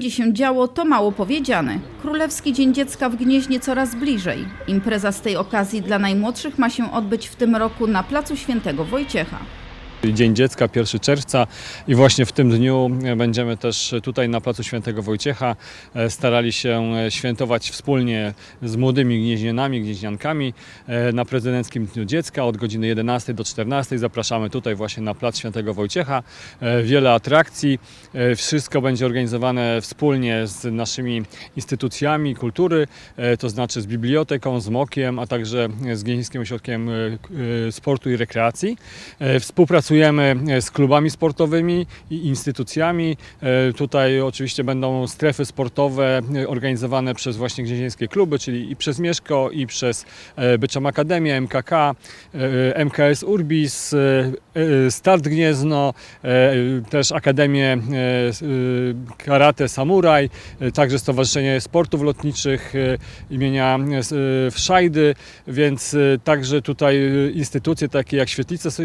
będzie się działo, to mało powiedziane. Królewski Dzień Dziecka w Gnieźnie coraz bliżej. Impreza z tej okazji dla najmłodszych ma się odbyć w tym roku na Placu Świętego Wojciecha. Dzień Dziecka, 1 czerwca i właśnie w tym dniu będziemy też tutaj na Placu Świętego Wojciecha e, starali się e, świętować wspólnie z młodymi gnieźnianami, gnieźniankami e, na Prezydenckim Dniu Dziecka od godziny 11 do 14. Zapraszamy tutaj właśnie na Plac Świętego Wojciecha. Wiele atrakcji, wszystko będzie organizowane wspólnie z naszymi instytucjami kultury, to znaczy z biblioteką, z MOK-iem, a także z Gnieźnieńskim Ośrodkiem Sportu i Rekreacji. E, E, z klubami sportowymi i instytucjami. E, Tutaj oczywiście będą strefy sportowe e, organizowane przez właśnie gnieźnieńskie kluby, czyli i przez Mieszko, i przez Byczam Akademię, MKK, MKS Urbis, Start Gniezno, też Akademię Karate Samuraj, także Stowarzyszenie Sportów Lotniczych imienia s- Wszajdy, więc także tutaj instytucje takie jak Świetlice s-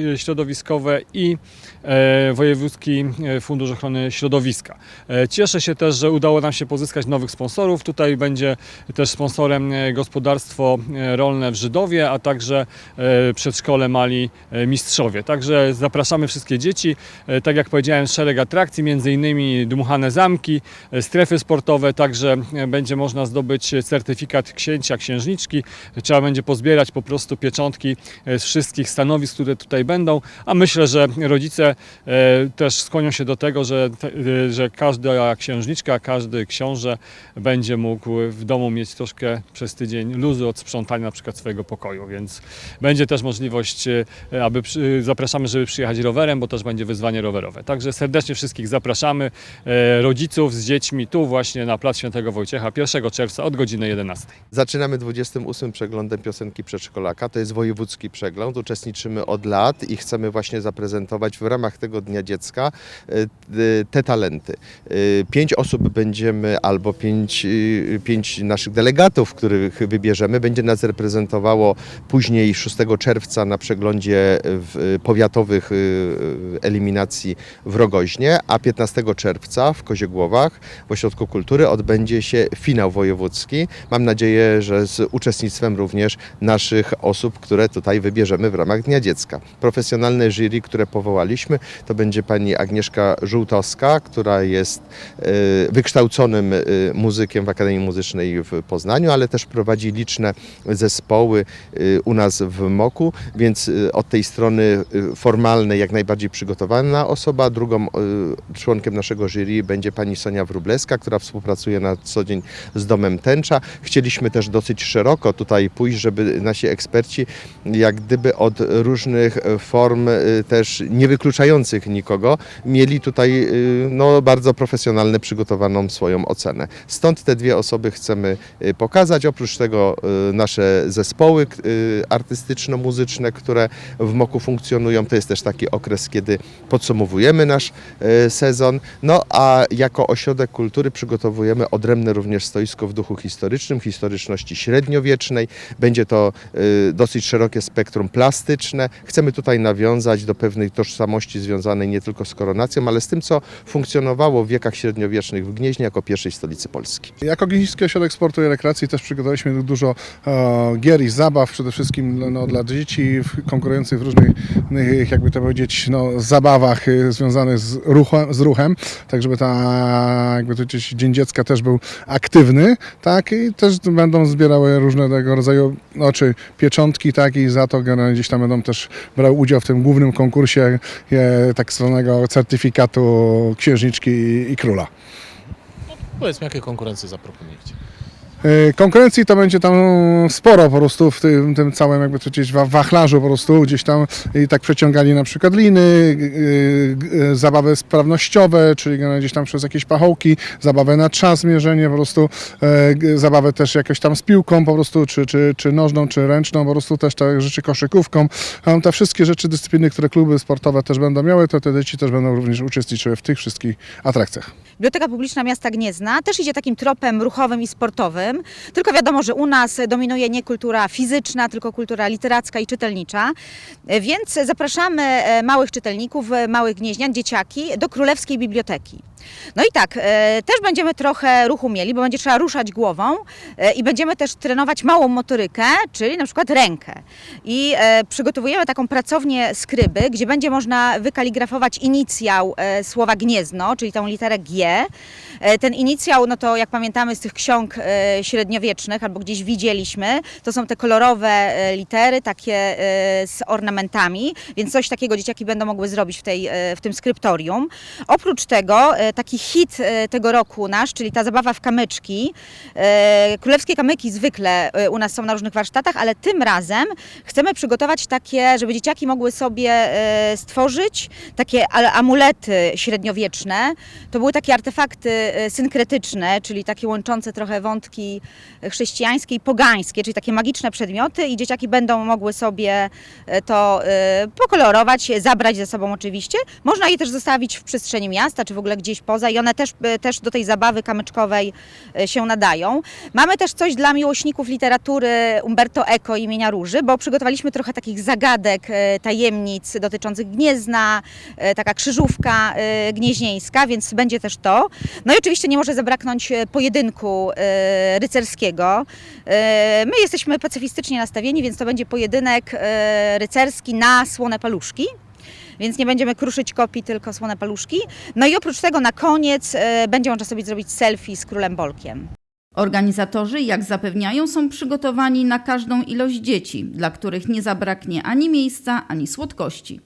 I e, Wojewódzki e, Fundusz Ochrony Środowiska. E, Cieszę się też, że udało nam się pozyskać nowych sponsorów. Tutaj będzie też sponsorem gospodarstwo rolne w Żydowie, a także przedszkole Mali Mistrzowie. Także zapraszamy wszystkie dzieci. Tak jak powiedziałem, szereg atrakcji, między innymi dmuchane zamki, strefy sportowe, także będzie można zdobyć certyfikat księcia, księżniczki. Trzeba będzie pozbierać po prostu pieczątki z wszystkich stanowisk, które tutaj będą, a myślę, że rodzice e, też skłonią się do tego, że, e, że każda księżniczka, każdy książę będzie mógł w domu mieć troszkę przez tydzień luzu od sprzątania na przykład swojego pokoju, więc będzie też możliwość, e, aby zapraszamy, żeby przyjechać rowerem, bo też będzie wyzwanie rowerowe. Także serdecznie wszystkich zapraszamy, rodziców z dziećmi tu właśnie na Plac Świętego Wojciecha 1 czerwca od godziny 11. Zaczynamy 28 przeglądem piosenki przedszkolaka. To jest wojewódzki przegląd. Uczestniczymy od lat i chcemy właśnie zaprezentować w ramach tego Dnia Dziecka e, te talenty. E, Pięć osób będziemy, albo pięć, e, pięć naszych delegatów, których wybierzemy, będzie nas reprezentowało później 6 czerwca na przeglądzie powiatowych eliminacji w Rogoźnie, a 15 czerwca w Koziegłowach w Ośrodku Kultury odbędzie się finał wojewódzki. Mam nadzieję, że z uczestnictwem również naszych osób, które tutaj wybierzemy w ramach Dnia Dziecka. Profesjonalne jury, które powołaliśmy, to będzie pani Agnieszka Żółtowska, która jest e, wykształconym e, muzykiem w Akademii Muzycznej w Poznaniu, ale też prowadzi liczne zespoły e, u nas w MOKU, więc od tej strony formalnej jak najbardziej przygotowana osoba. Drugą członkiem naszego jury będzie pani Sonia Wróbleska, która współpracuje na co dzień z Domem Tęcza. Chcieliśmy też dosyć szeroko tutaj pójść, żeby nasi eksperci jak gdyby od różnych form e, też nie wykluczających nikogo mieli tutaj e, no, bardzo profesjonalne przygotowaną swoją ocenę. Stąd te dwie osoby chcemy e, pokazać. Oprócz tego e, nasze zespoły artystyczno-muzyczne, które w MOKU funkcjonują. To jest też taki okres, kiedy podsumowujemy nasz sezon. No a jako ośrodek kultury przygotowujemy odrębne również stoisko w duchu historycznym, historyczności średniowiecznej. Będzie to dosyć szerokie spektrum plastyczne. Chcemy tutaj nawiązać do pewnej tożsamości związanej nie tylko z koronacją, ale z tym, co funkcjonowało w wiekach średniowiecznych w Gnieźnie jako pierwszej stolicy Polski. Jako Gnieźnieński Ośrodek Sportu i Rekreacji też przygotowaliśmy dużo e, gier i zabaw, przede wszystkim no, dla dzieci konkurujących w różnych, jakby to powiedzieć, no, zabawach e, związanych z ruchem, z ruchem, tak żeby ta, jakby to powiedzieć, Dzień Dziecka też był aktywny, tak, i też będą zbierały różnego rodzaju, no, czy pieczątki, tak, i za to gdzieś tam będą też brały udział w tym głównym konkursie e, tak zwanego certyfikatu księżniczki i, króla. Powiedzmy, jakie konkurencje zaproponujecie? E, Konkurencji to będzie tam sporo po prostu w tym, tym całym jakby wa- wachlarzu po prostu gdzieś tam i tak przeciągali na przykład liny, g- e, zabawy sprawnościowe, czyli gdzieś tam przez jakieś pachołki, zabawę na czas mierzenie po prostu, zabawę też jakoś tam z piłką po prostu, czy, czy, czy nożną, czy ręczną, po prostu też te rzeczy koszykówką. Te wszystkie rzeczy, dyscypliny, które kluby sportowe też będą miały, to te dzieci też będą również uczestniczyły w tych wszystkich atrakcjach. Biblioteka Publiczna Miasta Gniezna też idzie takim tropem ruchowym i sportowym, tylko wiadomo, że u nas dominuje nie kultura fizyczna, tylko kultura literacka i czytelnicza, więc zapraszamy e, małych czytelników, e, małych gnieźnian, dzieciaki do Królewskiej Biblioteki. No i tak, e, też będziemy trochę ruchu mieli, bo będzie trzeba ruszać głową e, i będziemy też trenować małą motorykę, czyli na przykład rękę. I e, przygotowujemy taką pracownię skryby, gdzie będzie można wykaligrafować inicjał słowa gniezno, czyli tą literę G. Ten inicjał, no to jak pamiętamy z tych ksiąg średniowiecznych, albo gdzieś widzieliśmy, to są te kolorowe litery, takie z ornamentami, więc coś takiego dzieciaki będą mogły zrobić w, tej, w tym skryptorium. Oprócz tego taki hit e, tego roku nasz, czyli ta zabawa w kamyczki. E, Królewskie kamyki zwykle e, u nas są na różnych warsztatach, ale tym razem chcemy przygotować takie, żeby dzieciaki mogły sobie stworzyć takie amulety średniowieczne. To były takie artefakty synkretyczne, czyli takie łączące trochę wątki chrześcijańskie i pogańskie, czyli takie magiczne przedmioty i dzieciaki będą mogły sobie to pokolorować, zabrać ze sobą oczywiście. Można je też zostawić w przestrzeni miasta, czy w ogóle gdzieś poza i one też, e, też do tej zabawy kamyczkowej e, się nadają. Mamy też coś dla miłośników literatury Umberto Eco imienia Róży, bo przygotowaliśmy trochę takich zagadek, e, tajemnic dotyczących Gniezna, taka krzyżówka gnieźnieńska, więc będzie też to. No i oczywiście nie może zabraknąć pojedynku rycerskiego. My jesteśmy pacyfistycznie nastawieni, więc to będzie pojedynek rycerski na słone paluszki. Więc nie będziemy kruszyć kopii, tylko słone paluszki. No i oprócz tego na koniec e, będzie można sobie zrobić selfie z królem Bolkiem. Organizatorzy, jak zapewniają, są przygotowani na każdą ilość dzieci, dla których nie zabraknie ani miejsca, ani słodkości.